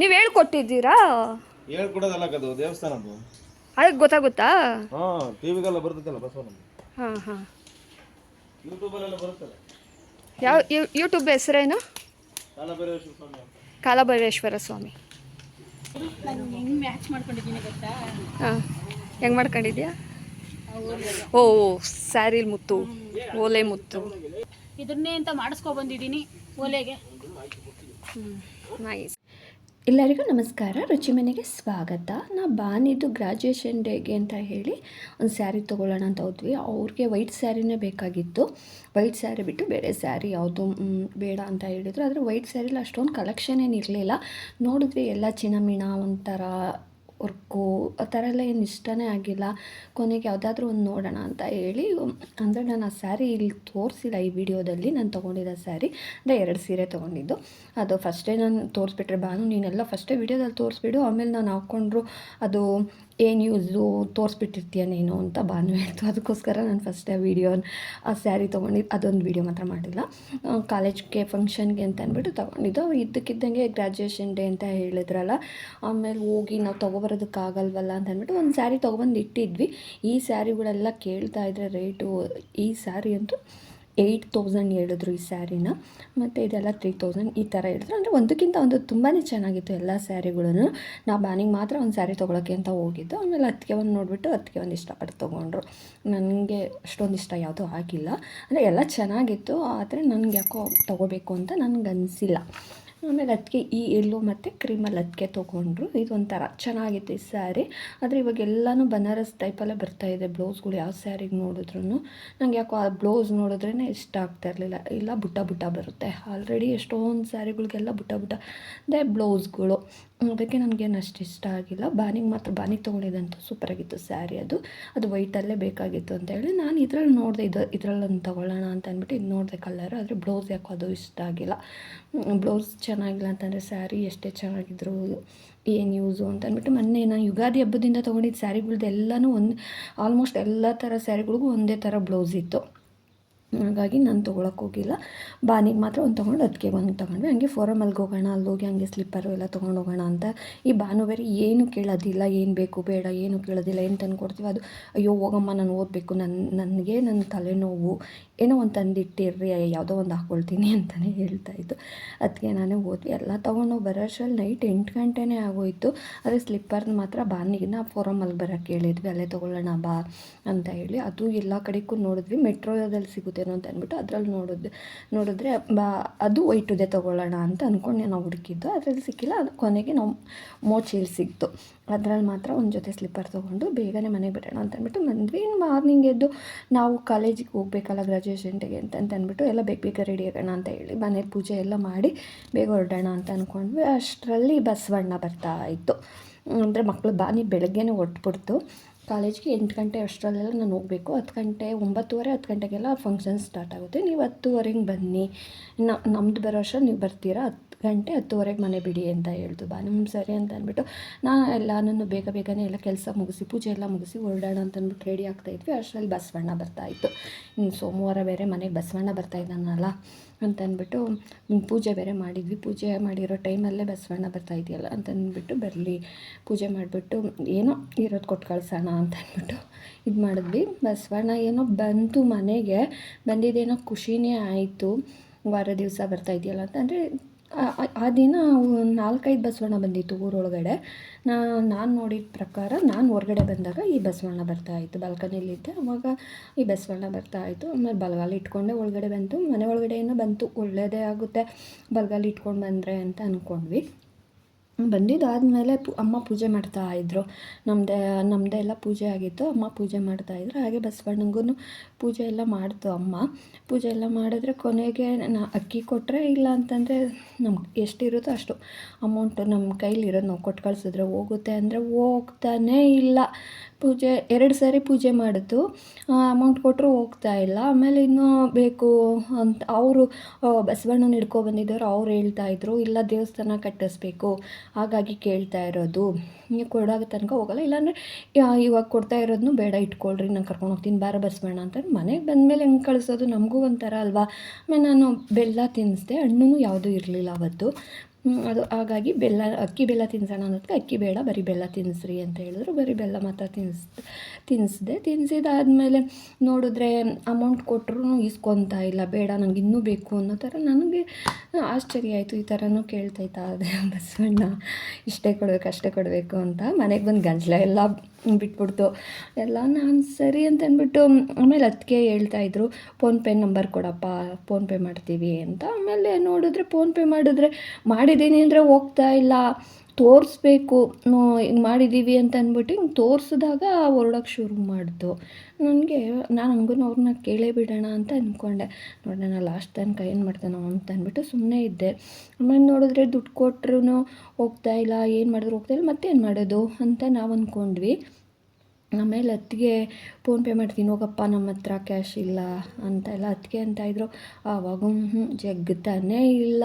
ನೀವು ಹೇಳ್ಕೊಟ್ಟಿದ್ದೀರಾ? ಹೇಳ್ಕೊಡೋದಲ್ಲ ಅದು ದೇವಸ್ಥಾನದ್ದು. ಅದಕ್ಕೆ ಗೊತ್ತಾಗುತ್ತಾ? ಹಾ ಟಿವಿಗೆಲ್ಲ ಬರ್ತದಲ್ಲ ಬಸವಣ್ಣ ಹಾಂ ಹಾಂ. ಯೂಟ್ಯೂಬಲ್ಲೆಲ್ಲ ಬರುತ್ತಲ್ಲ. ಯಾವ ಯೂಟ್ಯೂಬ್ ಹೆಸರೇನು? ಕಾಲಭೈರವೇಶ್ವರ ಸ್ವಾಮಿ. ಅಂತ ಕಾಲಭೈರೇಶ್ವರ ಸ್ವಾಮಿ. ನಾನು ಹೆಂಗ್ ಮ್ಯಾಚ್ ಮಾಡ್ಕೊಂಡಿದ್ದೀನಿ ಗೊತ್ತಾ? ಹಾಂ ಹೆಂಗೆ ಮಾಡ್ಕೊಂಡಿದ್ಯಾ ಓ ಸ್ಯಾರಿ ಮುತ್ತು ಓಲೆ ಮುತ್ತು. ಇದನ್ನೇ ಅಂತ ಮಾಡಿಸ್ಕೊ ಬಂದಿದ್ದೀನಿ ಓಲೆಗೆ. ನೈಸ್ ಎಲ್ಲರಿಗೂ ನಮಸ್ಕಾರ. ರುಚಿ ಮನೆಗೆ ಸ್ವಾಗತ. ನಾ ಬಾನಿದ್ದು ಗ್ರ್ಯಾಜುಯೇಷನ್ ಡೇಗೆ ಅಂತ ಹೇಳಿ ಒಂದು ಸ್ಯಾರಿ ತೊಗೊಳ್ಳೋಣ ಅಂತ ಹೋದ್ವಿ. ಅವ್ರಿಗೆ ವೈಟ್ ಸ್ಯಾರಿನೇ ಬೇಕಾಗಿತ್ತು. ವೈಟ್ ಸ್ಯಾರಿ ಬಿಟ್ಟು ಬೇರೆ ಸ್ಯಾರಿ ಯಾವುದು ಬೇಡ ಅಂತ ಹೇಳಿದ್ರು. ಆದರೆ ವೈಟ್ ಸ್ಯಾರಿಲಿ ಅಷ್ಟೊಂದು ಕಲೆಕ್ಷನ್ ಏನಿರಲಿಲ್ಲ ನೋಡಿದ್ವಿ ಎಲ್ಲ ಚಿನ್ನಮಿಣ ಒಂಥರ ವರ್ಕು ಆ ಥರ ಎಲ್ಲ ಏನು ಇಷ್ಟನೇ ಆಗಿಲ್ಲ. ಕೊನೆಗೆ ಯಾವುದಾದ್ರೂ ಒಂದು ನೋಡೋಣ ಅಂತ ಹೇಳಿ. ಅಂದರೆ ನಾನು ಆ ಸ್ಯಾರಿ ಇಲ್ಲಿ ತೋರಿಸಿಲ್ಲ ಈ ವಿಡಿಯೋದಲ್ಲಿ. ನಾನು ತೊಗೊಂಡಿದ್ದ ಸ್ಯಾರಿ. ಅಂದರೆ ಎರಡು ಸೀರೆ ತೊಗೊಂಡಿದ್ದು. ಅದು ಫಸ್ಟೇ ನಾನು ತೋರಿಸ್ಬಿಟ್ರೆ ಬಾನು ನೀನೆಲ್ಲ ಫಸ್ಟೇ ವಿಡಿಯೋದಲ್ಲಿ ತೋರಿಸ್ಬಿಡು. ಆಮೇಲೆ ನಾನು ಹಾಕ್ಕೊಂಡ್ರು ಅದು ಏನು ಯೂಸು ತೋರಿಸ್ಬಿಟ್ಟಿರ್ತೀಯ ನೀನು ಅಂತ ಬಾನು ಹೇಳ್ತು ಅದಕ್ಕೋಸ್ಕರ ನಾನು ಫಸ್ಟ್ ಆ ವಿಡಿಯೋ ಆ ಸ್ಯಾರಿ ತೊಗೊಂಡಿದ್ದು ಅದೊಂದು ವೀಡಿಯೋ ಮಾತ್ರ ಮಾಡಿಲ್ಲ. ಕಾಲೇಜ್ಗೆ ಫಂಕ್ಷನ್ಗೆ ಅಂತ ಅಂದ್ಬಿಟ್ಟು ತೊಗೊಂಡಿದ್ದು. ಇದ್ದಕ್ಕಿದ್ದಂಗೆ ಗ್ರ್ಯಾಜುಯೇಷನ್ ಡೇ ಅಂತ ಹೇಳಿದ್ರಲ್ಲ, ಆಮೇಲೆ ಹೋಗಿ ನಾವು ತೊಗೊಬರೋದಕ್ಕಾಗಲ್ವಲ್ಲ ಅಂತ ಅಂದ್ಬಿಟ್ಟು ಒಂದು ಸ್ಯಾರಿ ತೊಗೊಬಂದು ಇಟ್ಟಿದ್ವಿ. ಈ ಸ್ಯಾರಿಗಳೆಲ್ಲ ಕೇಳ್ತಾ ಇದ್ರೆ ರೇಟು ಈ ಸ್ಯಾರಿ ಅಂತೂ ಏಯ್ಟ್ ತೌಸಂಡ್ ಹೇಳಿದ್ರು ಈ ಸ್ಯಾರಿನ. ಮತ್ತು ಇದೆಲ್ಲ ತ್ರೀ ತೌಸಂಡ್ ಈ ಥರ ಹೇಳಿದ್ರು. ಅಂದರೆ ಒಂದಕ್ಕಿಂತ ಒಂದು ತುಂಬಾ ಚೆನ್ನಾಗಿತ್ತು ಎಲ್ಲ ಸ್ಯಾರಿಗಳನ್ನು ನಾವು ಬ್ಯಾನಿಗೆ ಮಾತ್ರ ಒಂದು ಸ್ಯಾರಿ ತೊಗೊಳಕ್ಕೆ ಅಂತ ಹೋಗಿದ್ದು. ಆಮೇಲೆ ಅದಕ್ಕೆ ಒಂದು ನೋಡಿಬಿಟ್ಟು ಅದಕ್ಕೆ ಒಂದು ಇಷ್ಟಪಟ್ಟು ತೊಗೊಂಡ್ರು. ನನಗೆ ಅಷ್ಟೊಂದು ಇಷ್ಟ ಯಾವುದೂ ಆಗಿಲ್ಲ. ಅಂದರೆ ಎಲ್ಲ ಚೆನ್ನಾಗಿತ್ತು. ಆದರೆ ನನಗೆ ಯಾಕೋ ತೊಗೋಬೇಕು ಅಂತ ನನಗೆ ಅನಿಸಿಲ್ಲ ಆಮೇಲೆ ಅದಕ್ಕೆ ಈ ಎಲ್ಲೋ ಮತ್ತು ಕ್ರೀಮಲ್ಲಿ ಅದಕ್ಕೆ ತೊಗೊಂಡ್ರು. ಇದೊಂಥರ ಚೆನ್ನಾಗಿತ್ತು ಈ ಸ್ಯಾರಿ. ಆದರೆ ಇವಾಗ ಎಲ್ಲನೂ ಬನಾರಸ್ ಟೈಪಲ್ಲೇ ಬರ್ತಾಯಿದೆ ಬ್ಲೌಸ್ಗಳು ಯಾವ ಸ್ಯಾರಿಗೆ ನೋಡಿದ್ರು ನಂಗೆ ಯಾಕೋ ಆ ಬ್ಲೌಸ್ ನೋಡಿದ್ರೇ ಇಷ್ಟ ಆಗ್ತಾ ಇರಲಿಲ್ಲ. ಇಲ್ಲ ಬುಟ್ಟ ಬುಟ್ಟ ಬರುತ್ತೆ. ಆಲ್ರೆಡಿ ಎಷ್ಟೊಂದು ಸ್ಯಾರಿಗಳಿಗೆಲ್ಲ ಬುಟ್ಟ ಬುಟ್ಟ ಅದೇ ಬ್ಲೌಸ್ಗಳು. ಅದಕ್ಕೆ ನನಗೇನು ಅಷ್ಟು ಇಷ್ಟ ಆಗಿಲ್ಲ. ಬಾನಿಗೆ ಮಾತ್ರ ಬಾನಿಗೆ ತೊಗೊಂಡಿದ್ದಂತೂ ಸೂಪರಾಗಿತ್ತು ಸ್ಯಾರಿ ಅದು. ಅದು ವೈಟಲ್ಲೇ ಬೇಕಾಗಿತ್ತು ಅಂತ ಹೇಳಿ ನಾನು ಇದ್ರಲ್ಲಿ ನೋಡಿದೆ, ಇದು ಇದ್ರಲ್ಲೊಂದು ತೊಗೊಳ್ಳೋಣ ಅಂತ ಅಂದ್ಬಿಟ್ಟು ಇದು ನೋಡಿದೆ ಕಲರ್ ಆದರೆ ಬ್ಲೌಸ್ ಯಾಕೋ ಅದು ಇಷ್ಟ ಆಗಿಲ್ಲ. ಬ್ಲೌಸ್ ಚೆನ್ನಾಗಿಲ್ಲ ಅಂತಂದರೆ ಸ್ಯಾರಿ ಎಷ್ಟೇ ಚೆನ್ನಾಗಿದ್ರು, ಏನು ಯೂಸು ಅಂತ ಅಂದ್ಬಿಟ್ಟು ಮೊನ್ನೆ ನಾನು ಯುಗಾದಿ ಹಬ್ಬದಿಂದ ತೊಗೊಂಡಿದ್ದ ಸ್ಯಾರಿಗಳ್ದು ಎಲ್ಲನೂ ಒಂದು ಆಲ್ಮೋಸ್ಟ್ ಎಲ್ಲ ಥರ ಸ್ಯಾರಿಗಳಿಗೂ ಒಂದೇ ಥರ ಬ್ಲೌಸ್ ಇತ್ತು. ಹಾಗಾಗಿ ನಾನು ತೊಗೊಳಕ್ಕೆ ಹೋಗಿಲ್ಲ. ಬಾನಿಗೆ ಮಾತ್ರ ಒಂದು ತೊಗೊಂಡು ಅದಕ್ಕೆ ಒಂದು ತೊಗೊಂಡ್ವಿ. ಹಂಗೆ ಅಲ್ಲಿ ಹೋಗೋಣ, ಅಲ್ಲಿ ಹೋಗಿ ಹಂಗೆ ಸ್ಲಿಪ್ಪರು ಎಲ್ಲ ತೊಗೊಂಡು ಹೋಗೋಣ ಅಂತ. ಈ ಬೇರೆ ಏನು ಕೇಳೋದಿಲ್ಲ, ಏನು ಬೇಕು, ಬೇಡ, ಏನು ಕೇಳೋದಿಲ್ಲ, ಏನು ತಂದು ಕೊಡ್ತೀವಿ ಅದು. ಅಯ್ಯೋ, ಹೋಗಮ್ಮ, ನಾನು ಓದಬೇಕು. ನನ್ನ ನನಗೆ ನನ್ನ ತಲೆನೋವು. ಏನೋ ಒಂದು ತಂದಿಟ್ಟಿರ್ರಿ ಯಾವುದೋ ಒಂದು ಹಾಕ್ಕೊಳ್ತೀನಿ ಅಂತಲೇ ಹೇಳ್ತಾ ಇತ್ತು. ಅದಕ್ಕೆ ನಾನೇ ಓದ್ವಿ. ಎಲ್ಲ ತೊಗೊಂಡು ಬರೋಷ್ಟ್ರಲ್ಲಿ ನೈಟ್ ಎಂಟು ಗಂಟೆನೇ ಆಗೋಯಿತು. ಅದೇ ಸ್ಲಿಪ್ಪರ್ನ ಮಾತ್ರ ಬಾನಿಗೆ ನಾ ಫೋರಮಲ್ಲಿ ಬರೋಕ್ಕೆ ಹೇಳಿದ್ವಿ. ಅಲ್ಲೇ ತೊಗೊಳ್ಳೋಣ, ಬಾ ಅಂತ ಹೇಳಿ. ಅದು ಎಲ್ಲ ಕಡೆಗೂ ನೋಡಿದ್ವಿ. ಮೆಟ್ರೋದಲ್ಲಿ ಸಿಗುತ್ತೇನೋ ಅಂತ ಅಂದ್ಬಿಟ್ಟು ಅದ್ರಲ್ಲಿ ನೋಡಿದ್ರೆ ನೋಡಿದ್ರೆ, ಬಾ, ಅದು ವೈಟುದೇ ತೊಗೊಳ್ಳೋಣ ಅಂತ ಅಂದ್ಕೊಂಡು ನಾವು ಹುಡುಕಿದ್ದು. ಅದರಲ್ಲಿ ಸಿಕ್ಕಿಲ್ಲ, ಅದು ಕೊನೆಗೆ ನಾವು ಮೋಚಿಲ್ ಸಿಕ್ತು. ಅದ್ರಲ್ಲಿ ಮಾತ್ರ ಒಂದು ಜೊತೆ ಸ್ಲಿಪ್ಪರ್ ತೊಗೊಂಡು ಬೇಗನೆ ಮನೆಗೆ ಬಿಡೋಣ ಅಂತ ಅಂದ್ಬಿಟ್ಟು ಬಂದ್ವಿ. ಇನ್ನು ಮಾರ್ನಿಂಗ್ ಎದ್ದು ನಾವು ಕಾಲೇಜಿಗೆ ಹೋಗ್ಬೇಕಲ್ಲ ಗ್ರ್ಯಾಜುಯೇಷನ್ ಡೇಗೆ ಅಂತ ಅಂತ ಅಂದ್ಬಿಟ್ಟು ಎಲ್ಲ ಬೇಗ ಬೇಗ ರೆಡಿ ಆಗೋಣ ಅಂತ ಹೇಳಿ ಮನೆ ಪೂಜೆ ಎಲ್ಲ ಮಾಡಿ ಬೇಗ ಹೊರಡೋಣ ಅಂತ ಅಂದ್ಕೊಂಡ್ವಿ ಅಷ್ಟರಲ್ಲಿ ಬಸವಣ್ಣ ಬರ್ತಾ ಇತ್ತು. ಅಂದರೆ ಮಕ್ಕಳು ಬಾನಿ ಬೆಳಗ್ಗೆನೇ ಹೊರಟ್ಬಿಡ್ತು. ಕಾಲೇಜ್ಗೆ ಎಂಟು ಗಂಟೆ ಅಷ್ಟರಲ್ಲೆಲ್ಲ ನಾನು ಹೋಗಬೇಕು. ಹತ್ತು ಗಂಟೆ ಒಂಬತ್ತುವರೆ, ಹತ್ತು ಗಂಟೆಗೆಲ್ಲ ಫಂಕ್ಷನ್ ಸ್ಟಾರ್ಟ್ ಆಗುತ್ತೆ. ನೀವು ಹತ್ತುವರೆಗೆ ಬನ್ನಿ. ನಮ್ಮದು ಬರೋ ಅಷ್ಟರಲ್ಲಿ ನೀವು ಬರ್ತೀರಾ? ಹತ್ತು ಗಂಟೆ ಹತ್ತುವರೆಗೆ ಮನೆ ಬಿಡಿ ಅಂತ ಹೇಳ್ದು, ಬಾ ನಿಮ್ಮ ಸರಿ ಅಂತ ಅಂದ್ಬಿಟ್ಟು ನಾನು ಎಲ್ಲ ನಾನು ಬೇಗ ಬೇಗನೆ ಎಲ್ಲ ಕೆಲಸ ಮುಗಿಸಿ, ಪೂಜೆ ಎಲ್ಲ ಮುಗಿಸಿ ಹೊರಡೋಣ ಅಂತ ಅಂದ್ಬಿಟ್ಟು ರೆಡಿ ಆಗ್ತಾಯಿದ್ವಿ ಅಷ್ಟರಲ್ಲಿ ಬಸವಣ್ಣ ಬರ್ತಾಯಿತ್ತು ಇನ್ನು ಸೋಮವಾರ ಬೇರೆ ಮನೆಗೆ ಬಸವಣ್ಣ ಬರ್ತಾ ಇದ್ದಾನಲ್ಲ ಅಂತ ಅಂದ್ಬಿಟ್ಟು ಪೂಜೆ ಬೇರೆ ಮಾಡಿದ್ವಿ. ಪೂಜೆ ಮಾಡಿರೋ ಟೈಮಲ್ಲೇ ಬಸವಣ್ಣ ಬರ್ತಾ ಇದೆಯಲ್ಲ ಅಂತ ಅಂದ್ಬಿಟ್ಟು ಬರಲಿ. ಪೂಜೆ ಮಾಡಿಬಿಟ್ಟು ಏನೋ ಇರೋದು ಕೊಟ್ಟು ಕಳ್ಸೋಣ ಅಂತ ಅಂದ್ಬಿಟ್ಟು ಇದು ಮಾಡಿದ್ವಿ. ಬಸವಣ್ಣ ಏನೋ ಬಂತು ಮನೆಗೆ, ಬಂದಿದ್ದೇನೋ ಖುಷಿನೇ ಆಯಿತು. ವಾರ ದಿವಸ ಬರ್ತಾ ಇದೆಯಲ್ಲ ಅಂತ. ಅಂದರೆ ಆ ದಿನ ನಾಲ್ಕೈದು ಬಸವಣ್ಣ ಬಂದಿತ್ತು ಊರೊಳಗಡೆ. ನಾ, ನಾನು ನೋಡಿದ ಪ್ರಕಾರ ನಾನು ಹೊರಗಡೆ ಬಂದಾಗ ಈ ಬಸವಣ್ಣ ಬರ್ತಾ ಇತ್ತು. ಬಾಲ್ಕನಿಲಿದ್ದೆ ಅವಾಗ ಈ ಬಸವಣ್ಣ ಬರ್ತಾ ಇತ್ತು. ಆಮೇಲೆ ಬಲಗಾಲ ಇಟ್ಕೊಂಡೆ ಒಳಗಡೆ ಬಂತು. ಮನೆ ಒಳಗಡೆ ಏನೋ ಬಂತು. ಒಳ್ಳೆಯದೇ ಆಗುತ್ತೆ. ಬಲಗಾಲ ಇಟ್ಕೊಂಡು ಬಂದರೆ ಅಂತ ಅಂದ್ಕೊಂಡ್ವಿ ಬಂದಿದ್ದಾದಮೇಲೆ ಪು, ಅಮ್ಮ ಪೂಜೆ ಮಾಡ್ತಾ ಇದ್ರು. ನಮ್ಮದೇ ನಮ್ಮದೇ ಎಲ್ಲ ಪೂಜೆ ಆಗಿತ್ತು. ಅಮ್ಮ ಪೂಜೆ ಮಾಡ್ತಾಯಿದ್ರು ಹಾಗೆ ಬಸವಣ್ಣಂಗೂ ಪೂಜೆ ಎಲ್ಲ ಮಾಡ್ತು ಅಮ್ಮ. ಪೂಜೆ ಎಲ್ಲ ಮಾಡಿದ್ರೆ ಕೊನೆಗೆ ನಾ, ಅಕ್ಕಿ ಕೊಟ್ಟರೆ ಇಲ್ಲ ಅಂತಂದರೆ ನಮ್ಗೆ ಎಷ್ಟಿರುತ್ತೋ ಅಷ್ಟು ಅಮೌಂಟು ನಮ್ಮ ಕೈಲಿರೋದು ನಾವು ಕೊಟ್ಟು ಕಳಿಸಿದ್ರೆ ಹೋಗುತ್ತೆ ಅಂದರೆ ಹೋಗ್ತಾನೇ ಇಲ್ಲ. ಪೂಜೆ, ಎರಡು ಸಾರಿ ಪೂಜೆ ಮಾಡಿತು ಅಮೌಂಟ್ ಕೊಟ್ಟರು ಹೋಗ್ತಾ ಇಲ್ಲ. ಆಮೇಲೆ ಇನ್ನೂ ಬೇಕು ಅಂತ, ಅವರು ಬಸವಣ್ಣನ ಹಿಡ್ಕೊ ಬಂದಿದ್ದವರು ಅವ್ರು ಹೇಳ್ತಾ ಇದ್ರು. ಇಲ್ಲ ದೇವಸ್ಥಾನ ಕಟ್ಟಿಸ್ಬೇಕು. ಹಾಗಾಗಿ ಕೇಳ್ತಾ ಇರೋದು, ನೀವು ಕೊಡೋ ತನಕ ಹೋಗಲ್ಲ, ಇಲ್ಲಾಂದರೆ ಇವಾಗ ಕೊಡ್ತಾ ಇರೋದನ್ನು ಬೇಡ, ಇಟ್ಕೊಳ್ರಿ, ನಾನು ಕರ್ಕೊಂಡು ಹೋಗ್ತೀನಿ, ಬಾರ ಬೇಡ ಅಂತ ಮನೆಗೆ ಬಂದಮೇಲೆ ಹೆಂಗೆ ಕಳಿಸೋದು? ನಮಗೂ ಒಂಥರ ಅಲ್ವಾ? ಆಮೇಲೆ ನಾನು ಬೆಲ್ಲ ತಿನ್ನಿಸ್ದೆ ಹಣ್ಣು ಯಾವುದೂ ಇರಲಿಲ್ಲ ಅವತ್ತು. ಅದು ಹಾಗಾಗಿ ಬೆಲ್ಲ, ಅಕ್ಕಿ ಬೆಲ್ಲ ತಿನ್ಸೋಣ ಅನ್ನೋದಕ್ಕೆ ಅಕ್ಕಿ ಬೇಡ, ಬರೀ ಬೆಲ್ಲ ತಿನ್ನಿಸ್ರಿ ಅಂತ ಹೇಳಿದ್ರು. ಬರೀ ಬೆಲ್ಲ ಮಾತ್ರ ತಿನ್ಸ್ ತಿನ್ನಿಸ್ದೆ ತಿನ್ಸಿದಾದಮೇಲೆ ನೋಡಿದ್ರೆ ಅಮೌಂಟ್ ಕೊಟ್ಟರು ಇಸ್ಕೊತಾ ಇಲ್ಲ. ಬೇಡ ನನಗೆ ಇನ್ನೂ ಬೇಕು ಅನ್ನೋ ಥರ ನನಗೆ ಆಶ್ಚರ್ಯ ಆಯಿತು ಈ ಥರನೂ ಕೇಳ್ತೈತಾ ಅದೇ ಬಸವಣ್ಣ, ಇಷ್ಟೇ ಕೊಡಬೇಕು, ಅಷ್ಟೇ ಕೊಡಬೇಕು ಅಂತ ಮನೆಗೆ ಬಂದು ಗಂಜಲ ಎಲ್ಲ ಬಿಟ್ಬಿಡ್ತು. ಎಲ್ಲ ನಾನು ಸರಿ ಅಂತ ಅಂದ್ಬಿಟ್ಟು ಆಮೇಲೆ ಅದಕ್ಕೆ ಹೇಳ್ತಾಯಿದ್ರು ಫೋನ್ಪೇ ನಂಬರ್ ಕೊಡಪ್ಪ ಫೋನ್ಪೇ ಮಾಡ್ತೀವಿ ಅಂತ. ಆಮೇಲೆ ನೋಡಿದ್ರೆ ಫೋನ್ಪೇ ಮಾಡಿದ್ರೆ ಮಾಡಿದ್ದೀನಿ ಅಂದರೆ ಹೋಗ್ತಾ ಇಲ್ಲ. ತೋರಿಸ್ಬೇಕು ಹಿಂಗೆ ಮಾಡಿದ್ದೀವಿ ಅಂತ ಅಂದ್ಬಿಟ್ಟು ಹಿಂಗೆ ತೋರಿಸಿದಾಗ ಹೊರಡೋಕೆ ಶುರು ಮಾಡಿತು ನನಗೆ, ನಾನು ಹಂಗೂ ಅವ್ರನ್ನ ಕೇಳೇ ಬಿಡೋಣ ಅಂತ ಅಂದ್ಕೊಂಡೆ ನೋಡೋಣ ಲಾಸ್ಟ್ ತನಕ ಏನು ಮಾಡ್ತಾನೋ ಅಂತ ಅಂದ್ಬಿಟ್ಟು ಸುಮ್ಮನೆ ಇದ್ದೆ. ಆಮೇಲೆ ನೋಡಿದ್ರೆ ದುಡ್ಡು ಕೊಟ್ರು ಹೋಗ್ತಾ ಇಲ್ಲ, ಏನು ಮಾಡಿದ್ರು ಹೋಗ್ತಾ ಇಲ್ಲ, ಮತ್ತೇನು ಮಾಡೋದು ಅಂತ ನಾವು ಅಂದ್ಕೊಂಡ್ವಿ ಆಮೇಲೆ ಅತ್ತಿಗೆ ಫೋನ್ಪೇ ಮಾಡ್ತೀನಿ, ಹೋಗಪ್ಪ ನಮ್ಮ ಹತ್ರ ಕ್ಯಾಶ್ ಇಲ್ಲ ಅಂತ ಎಲ್ಲ ಅತ್ತಿಗೆ ಅಂತ ಇದ್ದರು ಆವಾಗ ಹ್ಞೂ ಜಗ್ತಾನೇ ಇಲ್ಲ.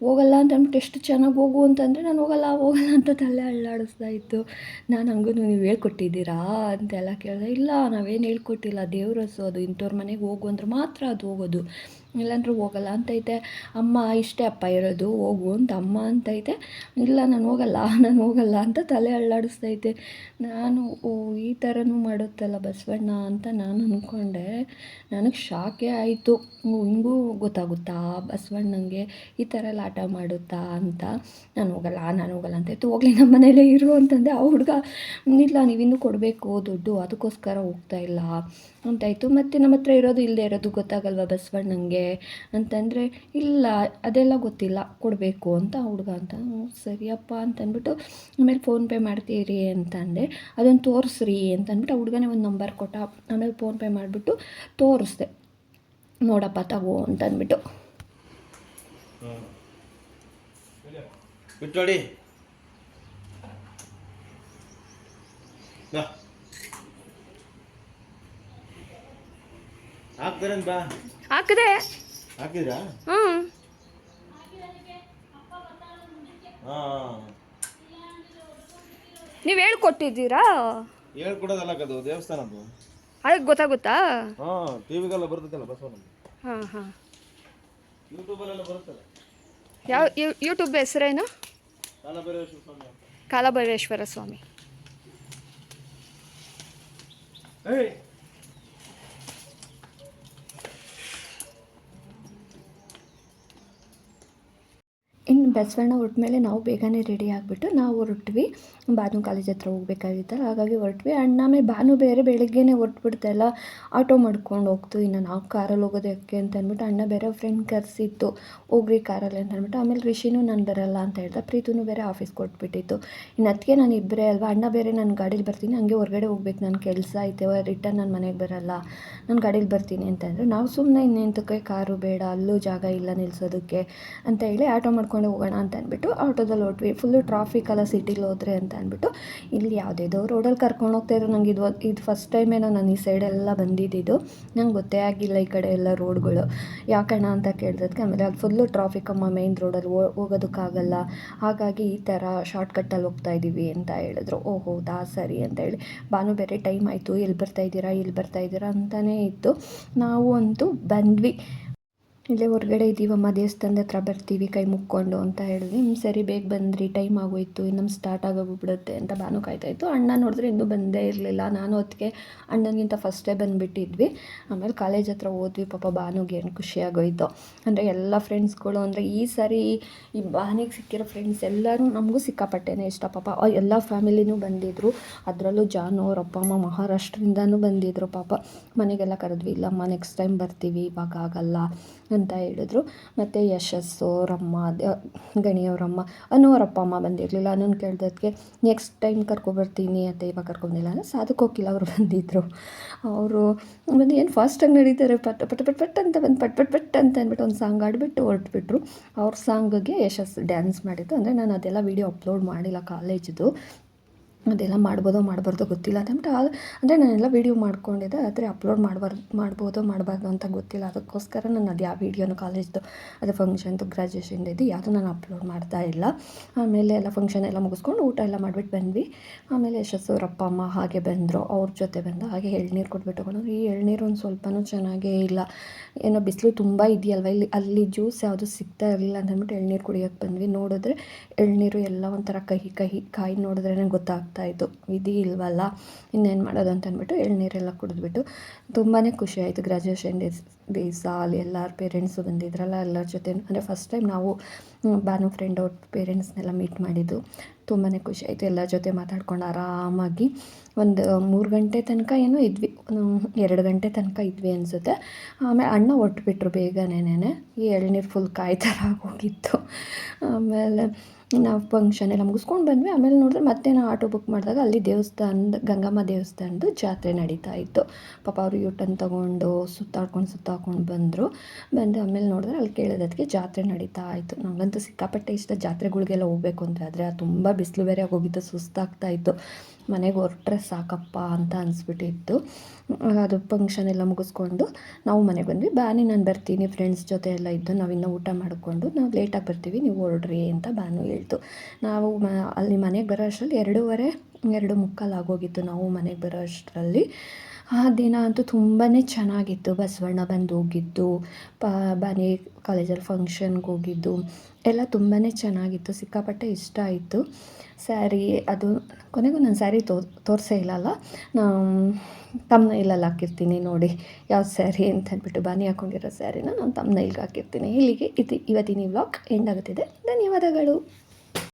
ಹೋಗಲ್ಲ ಅಂತ ಅಂದ್ಬಿಟ್ಟು ಎಷ್ಟು ಚೆನ್ನಾಗಿ ಹೋಗು ಅಂತಂದರೆ ನಾನು ಹೋಗಲ್ಲ ಹೋಗಲ್ಲ ಅಂತ ತಲೆ ಅಳ್ಳಾಡಿಸ್ತಾ ಇತ್ತು. ನಾನು ಹಂಗೂ ನೀವು ಹೇಳ್ಕೊಟ್ಟಿದ್ದೀರಾ ಅಂತೆಲ್ಲ ಕೇಳಿದೆ, ಇಲ್ಲ ನಾವೇನು ಹೇಳ್ಕೊಟ್ಟಿಲ್ಲ, ದೇವ್ರ ಅದು ಇಂಥವ್ರ ಮನೆಗೆ ಹೋಗು ಅಂದ್ರೆ ಮಾತ್ರ ಅದು ಹೋಗೋದು. ಇಲ್ಲಾಂದ್ರೆ ಹೋಗಲ್ಲ ಅಂತೈತೆ ಅಮ್ಮ, ಇಷ್ಟೇ ಅಪ್ಪ ಇರೋದು, ಹೋಗು ಅಂತ ಅಮ್ಮ ಅಂತೈತೆ ಇಲ್ಲ, ನಾನು ಹೋಗಲ್ಲ ನಾನು ಹೋಗಲ್ಲ ಅಂತ ತಲೆ ಅಳ್ಳಾಡಿಸ್ತೈತೆ ನಾನು, ಓ, ಈ ಥರನೂ ಮಾಡುತ್ತಲ್ಲ ಬಸವಣ್ಣ ಅಂತ ನಾನು ಅಂದ್ಕೊಂಡೆ ನನಗೆ ಶಾಕೇ ಆಯಿತು. ಹಿಂಗೂ ಗೊತ್ತಾಗುತ್ತಾ ಬಸವಣ್ಣಂಗೆ ಈ ಥರ ಎಲ್ಲ ಮಾಡುತ್ತಾ ಅಂತ? ನಾನು ಹೋಗಲ್ಲ ನಾನು ಹೋಗಲ್ಲ ಅಂತ ಇತ್ತು ಹೋಗಲಿ ನಮ್ಮ ಮನೇಲೇ ಇರು ಅಂತಂದೆ. ಆ ಹುಡುಗ, ಇಲ್ಲ ನೀವಿನ್ನೂ ಕೊಡಬೇಕು ದುಡ್ಡು, ಅದಕ್ಕೋಸ್ಕರ ಹೋಗ್ತಾ ಇಲ್ಲ ಅಂತಾಯಿತು. ಮತ್ತು ನಮ್ಮ ಹತ್ರ ಇರೋದು ಇಲ್ಲದೆ ಇರೋದು ಗೊತ್ತಾಗಲ್ವ ಬಸವಣ್ಣಂಗೆ? ಅಂತಂದರೆ, ಇಲ್ಲ, ಅದೆಲ್ಲ ಗೊತ್ತಿಲ್ಲ, ಕೊಡಬೇಕು ಅಂತ ಹುಡುಗ ಅಂತ. ಸರಿಯಪ್ಪ ಅಂತಂದ್ಬಿಟ್ಟು, ಆಮೇಲೆ ಫೋನ್ಪೇ ಮಾಡ್ತೀರಿ ಅಂತಂದೆ. ಅದನ್ನು ತೋರಿಸ್ರಿ ಅಂತಂದ್ಬಿಟ್ಟು ಹುಡುಗನೇ ಒಂದು ನಂಬರ್ ಕೊಟ್ಟ. ಆಮೇಲೆ ಫೋನ್ಪೇ ಮಾಡಿಬಿಟ್ಟು, ತೋರಿಸ್ದೆ. ನೋಡಪ್ಪ, ತಗೋ ಅಂತಂದ್ಬಿಟ್ಟು. ಬಿಟ್ಟೋಡಿ ಬಾ ಹಾಕ್ತಾರೆ ಬಾ. ಹಾಕಿದೆ. ಹಾಕಿದ್ರಾ? ಹ್ಞೂ ಹಾಂ ನೀವು ಹೇಳ್ಕೊಟ್ಟಿದ್ದೀರಾ? ಹೇಳ್ಕೊಡೋದಲ್ಲ ದೇವಸ್ಥಾನ ದೇವಸ್ಥಾನದ್ದು ಅದಕ್ಕೆ ಗೊತ್ತಾಗುತ್ತಾ? ಹಾಂ ಟಿವಿಗೆಲ್ಲ ಬರ್ತದಲ್ಲ ಬಸವನ ಹಾಂ ಹಾಂ. ಯೂಟ್ಯೂಬಲ್ಲೆಲ್ಲ ಬರುತ್ತಲ್ಲ. ಯಾವ ಯೂಟ್ಯೂಬ್ ಹೆಸರೇನು? ಕಾಲಭೈರೇಶ್ವರ ಸ್ವಾಮಿ ಕಾಲಭೈರೇಶ್ವರ ಸ್ವಾಮಿ. ಏಯ್! ಬಸವಣ್ಣ ಹೊರಟ ಮೇಲೆ ನಾವು ಬೇಗನೆ ರೆಡಿ ಆಗಿಬಿಟ್ಟು ನಾವು ಹೊರಟ್ವಿ. ಭಾನು ಕಾಲೇಜ್ ಹತ್ರ ಹೋಗ್ಬೇಕಾಗಿತ್ತಲ್ಲ, ಹಾಗಾಗಿ ಹೊರಟ್ವಿ. ಅಣ್ಣ ಆಮೇಲೆ ಭಾನು ಬೇರೆ ಬೆಳಗ್ಗೆನೇ ಹೊರಟ್ಬಿಡ್ತಲ್ಲ ಆಟೋ ಮಾಡ್ಕೊಂಡು ಹೋಗ್ತು. ಇನ್ನು ನಾವು ಕಾರಲ್ಲಿ ಹೋಗೋದು ಯಾಕೆ ಅಂತ ಅಂದ್ಬಿಟ್ಟು ಅಣ್ಣ ಬೇರೆ ಫ್ರೆಂಡ್ ಕರೆಸಿತ್ತು. ಹೋಗ್ರಿ ಕಾರಲ್ಲಿ ಅಂತ ಅಂದ್ಬಿಟ್ಟು. ಆಮೇಲೆ ರಿಷಿನೂ ನಾನು ಬರಲ್ಲ ಅಂತ ಹೇಳ್ದೆ. ಪ್ರೀತೂ ಬೇರೆ ಆಫೀಸ್ ಕೊಟ್ಬಿಟ್ಟಿತ್ತು. ಇನ್ನು ಅದಕ್ಕೆ ನಾನು ಇಬ್ಬರೇ ಅಲ್ವಾ? ಅಣ್ಣ ಬೇರೆ ನಾನು ಗಾಡೀಲಿ ಬರ್ತೀನಿ. ಹಂಗೆ ಹೊರಗಡೆ ಹೋಗ್ಬೇಕು. ನನ್ನ ಕೆಲಸ ಐತೆ ರಿಟರ್ನ್ ನಾನು ಮನೆಗೆ ಬರಲ್ಲ. ನಾನು ಗಾಡೀಲಿ ಬರ್ತೀನಿ ಅಂತಂದರೆ ನಾವು ಸುಮ್ಮನೆ ಇನ್ನೆಂತಕ್ಕೆ ಕಾರು ಬೇಡ, ಅಲ್ಲೂ ಜಾಗ ಇಲ್ಲ ನಿಲ್ಸೋದಕ್ಕೆ ಅಂತ ಹೇಳಿ ಆಟೋ ಮಾಡ್ಕೊಂಡು ಅಂತ ಅಂದ್ಬಿಟ್ಟು ಆಟೋದಲ್ಲಿ ಹೊಟ್ವಿ ಫುಲ್ಲು ಟ್ರಾಫಿಕ್ ಅಲ್ಲ ಸಿಟಿಲಿ ಹೋದ್ರೆ ಅಂತ ಅಂದ್ಬಿಟ್ಟು ಇಲ್ಲಿ ಯಾವುದೇದೋ ರೋಡಲ್ಲಿ ಕರ್ಕೊಂಡು ಹೋಗ್ತಾ ಇದ್ರು ನಂಗೆ ಇದು ಇದು ಫಸ್ಟ್ ಟೈಮೇನೋ ನಾನು ಈ ಸೈಡೆಲ್ಲ ಬಂದಿದ್ದು ನಂಗೆ ಗೊತ್ತೇ ಆಗಿಲ್ಲ ಈ ಕಡೆ ಎಲ್ಲ ರೋಡ್ಗಳು ಯಾಕಣ್ಣ ಅಂತ ಕೇಳಿದಕ್ಕೆ ಆಮೇಲೆ ಅದು ಫುಲ್ಲು ಟ್ರಾಫಿಕ್ ಅಮ್ಮ ಮೇಯ್ನ್ ರೋಡಲ್ಲಿ ಹೋಗೋದಕ್ಕಾಗಲ್ಲ. ಹಾಗಾಗಿ ಈ ಥರ ಶಾರ್ಟ್ಕಟ್ಟಲ್ಲಿ ಹೋಗ್ತಾ ಇದ್ದೀವಿ ಅಂತ ಹೇಳಿದ್ರು. ಓ, ಹೌದಾ? ಸರಿ ಅಂತ ಹೇಳಿ. ಭಾನು ಬೇರೆ ಟೈಮ್ ಆಯಿತು. ಎಲ್ಲಿ ಬರ್ತಾ ಇದ್ದೀರಾ? ಎಲ್ಲಿ ಬರ್ತಾ ಇದ್ದೀರಾ? ಅಂತಲೇ ಇತ್ತು. ನಾವು ಅಂತೂ ಬಂದ್ವಿ. ಇಲ್ಲೇ ಹೊರಗಡೆ ಇದ್ದೀವಮ್ಮ ದೇವಸ್ಥಾನದ ಹತ್ರ ಬರ್ತೀವಿ, ಕೈ ಮುಕ್ಕೊಂಡು ಅಂತ ಹೇಳಿದ್ವಿ. ಹ್ಞೂ ಸರಿ, ಬೇಗ ಬಂದ್ರಿ ಟೈಮ್ ಆಗೋಯ್ತು ಇನ್ನೊಂದು ಸ್ಟಾರ್ಟ್ ಆಗೋಗ್ಬಿಡುತ್ತೆ ಅಂತ ಬಾನು ಕಾಯ್ತಾಯಿತ್ತು. ಅಣ್ಣ ನೋಡಿದ್ರೆ ಇನ್ನೂ ಬಂದೇ ಇರಲಿಲ್ಲ. ನಾನು ಹೊತ್ತಿಗೆ ಅಣ್ಣನಿಗಿಂತ ಫಸ್ಟೇ ಬಂದುಬಿಟ್ಟಿದ್ವಿ. ಆಮೇಲೆ ಕಾಲೇಜ್ ಹತ್ರ ಹೋದ್ವಿ, ಪಾಪ ಬಾನುಗೆ ಏನು ಖುಷಿಯಾಗೋಯ್ತು ಅಂದರೆ ಎಲ್ಲ ಫ್ರೆಂಡ್ಸ್ಗಳು ಅಂದರೆ ಈ ಸಾರಿ ಈ ಬಾನಿಗೆ ಸಿಕ್ಕಿರೋ ಫ್ರೆಂಡ್ಸ್ ಎಲ್ಲರೂ ನಮಗೂ ಸಿಕ್ಕಾಪಟ್ಟೆನೇ ಇಷ್ಟ. ಪಾಪ ಎಲ್ಲ ಫ್ಯಾಮಿಲಿನೂ ಬಂದಿದ್ದರು ಅದರಲ್ಲೂ ಜಾನು, ಅವ್ರ ಅಪ್ಪ, ಅಮ್ಮ ಮಹಾರಾಷ್ಟ್ರದಿಂದನೂ ಬಂದಿದ್ದರು ಪಾಪ. ಮನೆಗೆಲ್ಲ ಕರೆದ್ವಿ, ಇಲ್ಲಮ್ಮ ನೆಕ್ಸ್ಟ್ ಟೈಮ್ ಬರ್ತೀವಿ, ಇವಾಗ ಆಗಲ್ಲ. ಅಂತ ಹೇಳಿದ್ರು. ಮತ್ತು ಯಶಸ್ಸು, ರಮ್ಮ ಗಣಿಯವರಮ್ಮ ಅನ್ನೋ ಅಮ್ಮ ಬಂದಿರಲಿಲ್ಲ. ನಾನು ಕೇಳಿದಕ್ಕೆ ನೆಕ್ಸ್ಟ್ ಟೈಮ್ ಕರ್ಕೊಬರ್ತೀನಿ ಅಂತ ಇವಾಗ ಕರ್ಕೊಂಡಿಲ್ಲ ಅಂದರೆ ಸಾಧಕ್ಕೆ ಹೋಗಿಲ್ಲ ಅವರು ಬಂದಿದ್ದರು ಅವರು ಬಂದು, ಏನು ಫಾಸ್ಟಾಗಿ ನಡೀತಾರೆ? ಪಟ್ ಪಟ್ ಪಟ್ ಪಟ್ ಅಂತ ಬಂದು, ಪಟ್ ಪಟ್ ಪಟ್ ಅಂತ ಅಂದ್ಬಿಟ್ಟು ಒಂದು ಸಾಂಗ್ ಆಡಿಬಿಟ್ಟು ಹೊರಟ್ಬಿಟ್ರು. ಅವ್ರ ಸಾಂಗಿಗೆ ಯಶಸ್ಸು ಡ್ಯಾನ್ಸ್ ಮಾಡಿದ್ದು. ಅಂದರೆ ನಾನು ಅದೆಲ್ಲ ವೀಡಿಯೋ ಅಪ್ಲೋಡ್ ಮಾಡಿಲ್ಲ ಕಾಲೇಜ್ದು ಅದೆಲ್ಲ ಮಾಡ್ಬೋದೋ ಮಾಡಬಾರ್ದೋ ಗೊತ್ತಿಲ್ಲ. ಅಂತಂದ್ಬಿಟ್ಟು ಆ ಅಂದರೆ ನಾನೆಲ್ಲ ವೀಡಿಯೋ ಮಾಡ್ಕೊಂಡಿದ್ದೆ. ಆದರೆ ಅಪ್ಲೋಡ್ ಮಾಡಬಾರ್ದು, ಮಾಡ್ಬೋದೋ ಮಾಡಬಾರ್ದು ಅಂತ ಗೊತ್ತಿಲ್ಲ. ಅದಕ್ಕೋಸ್ಕರ ನಾನು ಅದು ಯಾವ ವೀಡಿಯೋನು ಕಾಲೇಜ್ದು ಅದು ಫಂಕ್ಷನ್ದು ಗ್ರ್ಯಾಜುಯೇಷನ್ದು ಇದು ಯಾವುದು ನಾನು ಅಪ್ಲೋಡ್ ಮಾಡ್ತಾ ಇಲ್ಲ. ಆಮೇಲೆ ಎಲ್ಲ ಫಂಕ್ಷನ್ ಎಲ್ಲ ಮುಗಿಸ್ಕೊಂಡು ಊಟ ಎಲ್ಲ ಮಾಡಿಬಿಟ್ಟು ಬಂದ್ವಿ. ಆಮೇಲೆ ಯಶಸ್ಸು ಅಪ್ಪ ಅಮ್ಮ ಹಾಗೆ ಬಂದರು. ಅವ್ರ ಜೊತೆ ಬಂದು ಹಾಗೆ ಎಳ್ನೀರು ಕೊಟ್ಬಿಟ್ಟು ಹೋಗೋಣ ಈ ಎಳ್ನೀರು ಒಂದು ಸ್ವಲ್ಪನೂ ಚೆನ್ನಾಗೇ ಇಲ್ಲ. ಏನೋ ಬಿಸಿಲು ತುಂಬ ಇದೆಯಲ್ವ? ಇಲ್ಲಿ, ಅಲ್ಲಿ ಜ್ಯೂಸ್ ಯಾವುದು ಸಿಗ್ತಾ ಇರಲಿಲ್ಲ ಅಂತಂದ್ಬಿಟ್ಟು ಎಳ್ನೀರು ಕುಡಿಯೋಕ್ಕೆ ಬಂದ್ವಿ. ನೋಡಿದ್ರೆ ಎಳ್ನೀರು ಎಲ್ಲ ಒಂಥರ ಕಹಿ ಕಹಿ ಕಾಯಿ ನೋಡಿದ್ರೆ ಗೊತ್ತಾಗ್ತಾ ಇತ್ತು ವಿಧಿ ಇಲ್ವಲ್ಲ, ಇನ್ನೇನು ಮಾಡೋದು ಅಂತ ಅಂದ್ಬಿಟ್ಟು ಎಳ್ನೀರೆಲ್ಲ ಕುಡಿದ್ಬಿಟ್ಟು ತುಂಬಾ ಖುಷಿ ಆಯಿತು. ಗ್ರ್ಯಾಜುಯೇಷನ್ ಡೇಸ್ ಡೇಸ್ ಅಲ್ಲಿ ಎಲ್ಲರ ಪೇರೆಂಟ್ಸು ಬಂದಿದ್ರಲ್ಲ ಎಲ್ಲರ ಜೊತೆ. ಅಂದರೆ ಫಸ್ಟ್ ಟೈಮ್ ನಾವು ಬಾನು ಫ್ರೆಂಡ್ ಅವ್ರ ಪೇರೆಂಟ್ಸ್ನೆಲ್ಲ ಮೀಟ್ ಮಾಡಿದ್ದು. ತುಂಬಾ ಖುಷಿ ಆಯಿತು. ಎಲ್ಲರ ಜೊತೆ ಮಾತಾಡ್ಕೊಂಡು ಆರಾಮಾಗಿ ಒಂದು ಮೂರು ಗಂಟೆ ತನಕ ಏನೋ ಇದ್ವಿ. ಎರಡು ಗಂಟೆ ತನಕ ಇದ್ವಿ ಅನಿಸುತ್ತೆ. ಆಮೇಲೆ ಅಣ್ಣ ಒಟ್ಟುಬಿಟ್ರು ಬೇಗನೆ ಈ ಎಳ್ನೀರು ಫುಲ್ ಕಾಯಿ ಥರ ಆಗೋಗಿತ್ತು ಆಮೇಲೆ ನಾವು ಫಂಕ್ಷನ್ ಎಲ್ಲ ಮುಗಿಸ್ಕೊಂಡು ಬಂದ್ವಿ. ಆಮೇಲೆ ನೋಡಿದ್ರೆ ಮತ್ತೆ ನಾವು ಆಟೋ ಬುಕ್ ಮಾಡಿದಾಗ ಅಲ್ಲಿ ದೇವಸ್ಥಾನದ ಗಂಗಮ್ಮ ದೇವಸ್ಥಾನದ ಜಾತ್ರೆ ನಡೀತಾ ಇತ್ತು. ಪಾಪ ಅವರು ಯೂಟನ್ ತೊಗೊಂಡು ಸುತ್ತಾಡ್ಕೊಂಡು ಸುತ್ತಾಡ್ಕೊಂಡು ಬಂದರು. ಬಂದು ಆಮೇಲೆ ನೋಡಿದ್ರೆ ಅಲ್ಲಿ ಕೇಳೋದಕ್ಕೆ ಜಾತ್ರೆ ನಡೀತಾ ಇತ್ತು. ನಮಗಂತೂ ಸಿಕ್ಕಾಪಟ್ಟೆ ಇಷ್ಟ. ಜಾತ್ರೆಗಳಿಗೆಲ್ಲ ಹೋಗ್ಬೇಕು ಅಂತ ಆದರೆ ತುಂಬ ಬಿಸಿಲು ಬೇರೆ ಹೋಗಿದ್ದು ಸುಸ್ತಾಗ್ತಾ ಇತ್ತು. ಮನೆಗೆ ಹೊರಟ್ರೆ ಸಾಕಪ್ಪ ಅಂತ ಅನಿಸ್ಬಿಟ್ಟಿತ್ತು. ಅದು ಫಂಕ್ಷನ್ ಎಲ್ಲ ಮುಗಿಸ್ಕೊಂಡು ನಾವು ಮನೆಗೆ ಬಂದ್ವಿ. ಬಾನಿ ನಾನು ಬರ್ತೀನಿ ಫ್ರೆಂಡ್ಸ್ ಜೊತೆ ಎಲ್ಲ ಇದ್ದು ನಾವಿನ್ನೂ ಊಟ ಮಾಡಿಕೊಂಡು ನಾವು ಲೇಟಾಗಿ ಬರ್ತೀವಿ, ನೀವು ಹೊರಡ್ರಿ ಅಂತ ಬಾನು ಹೇಳ್ತು ನಾವು ಮ, ಅಲ್ಲಿ ಮನೆಗೆ ಬರೋ ಅಷ್ಟರಲ್ಲಿ ಎರಡೂವರೆ, ಎರಡು ಮುಕ್ಕಾಲು ಆಗೋಗಿತ್ತು ನಾವು ಮನೆಗೆ ಬರೋ ಅಷ್ಟರಲ್ಲಿ ಆ ದಿನ ಅಂತೂ ತುಂಬಾ ಚೆನ್ನಾಗಿತ್ತು. ಬಸವಣ್ಣ ಬಂದು ಹೋಗಿದ್ದು, ಪ ಬನಿ ಕಾಲೇಜಲ್ಲಿ ಫಂಕ್ಷನ್ಗೆ ಹೋಗಿದ್ದು, ಎಲ್ಲ ತುಂಬಾ ಚೆನ್ನಾಗಿತ್ತು. ಸಿಕ್ಕಾಪಟ್ಟೆ ಇಷ್ಟ ಆಯಿತು. ಸ್ಯಾರಿ ಅದು ಕೊನೆಗೂ ನಾನು ಸ್ಯಾರಿ ತೋ, ತೋರಿಸೇ ಇಲ್ಲಲ್ಲ. ತಮ್ಮ ಇಲ್ಲಲ್ಲಿ ಹಾಕಿರ್ತೀನಿ ನೋಡಿ ಯಾವ ಸ್ಯಾರಿ ಅಂತ ಅಂದ್ಬಿಟ್ಟು ಬಾನಿ ಹಾಕೊಂಡಿರೋ ಸ್ಯಾರಿನ ನಾನು ತಮ್ಮ ಇಲ್ಲಿಗೆ ಹಾಕಿರ್ತೀನಿ. ಇಲ್ಲಿಗೆ ಇದು ಇವತ್ತಿನ ವ್ಲಾಗ್ ಎಂಡ್ ಆಗುತ್ತಿದೆ. ಧನ್ಯವಾದಗಳು.